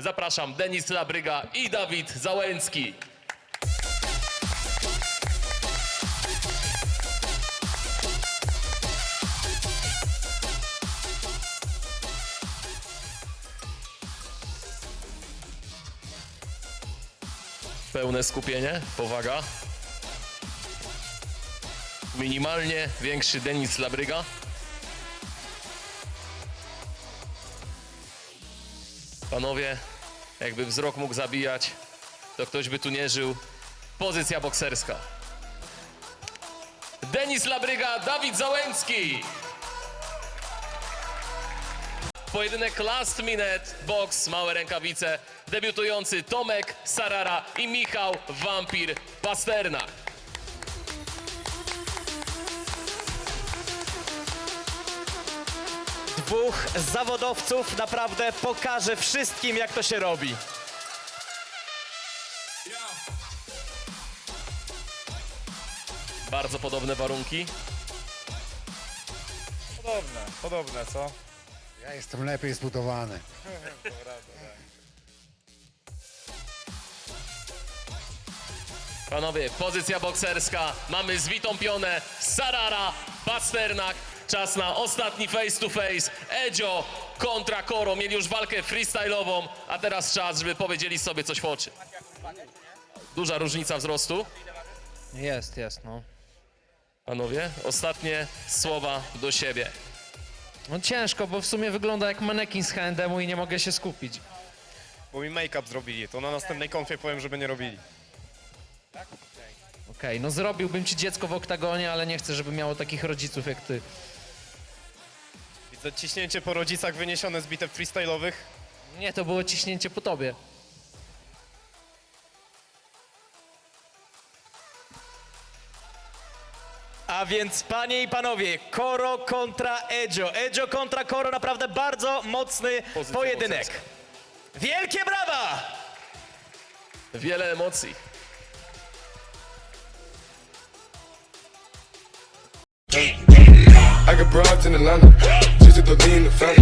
Zapraszam Denis Labryga i Dawid Załęcki. Pełne skupienie, powaga. Minimalnie większy Denis Labryga. Panowie, jakby wzrok mógł zabijać, to ktoś by tu nie żył. Pozycja bokserska. Denis Labryga, Dawid Załęcki. Pojedynek last minute, box, małe rękawice. Debiutujący Tomek Sarara i Michał Wampir Pasternak. Dwóch zawodowców naprawdę pokaże wszystkim, jak to się robi. Bardzo podobne warunki. Podobne, podobne, co? Ja jestem lepiej zbudowany. Panowie, pozycja bokserska. Mamy zwitą pionę Sarara, Pasternak. Czas na ostatni face to face. Edzio kontra Koro. Mieli już walkę freestyle'ową, a teraz czas, żeby powiedzieli sobie coś w oczy. Duża różnica wzrostu. Jest, jest, no. Panowie, ostatnie słowa do siebie. No ciężko, bo w sumie wygląda jak manekin z H&M i nie mogę się skupić. Bo mi make-up zrobili, to na następnej konfie powiem, żeby nie robili. Okej, no zrobiłbym ci dziecko w oktagonie, ale nie chcę, żeby miało takich rodziców jak ty. Widzę ciśnięcie po rodzicach wyniesione z bitew freestyle'owych. Nie, to było ciśnięcie po tobie. A więc panie i panowie, Koro kontra Edzio. Edzio kontra Koro, naprawdę bardzo mocny Pozycja pojedynek. Wielkie brawa! Wiele emocji. Got broads in Atlanta, just to lean the family.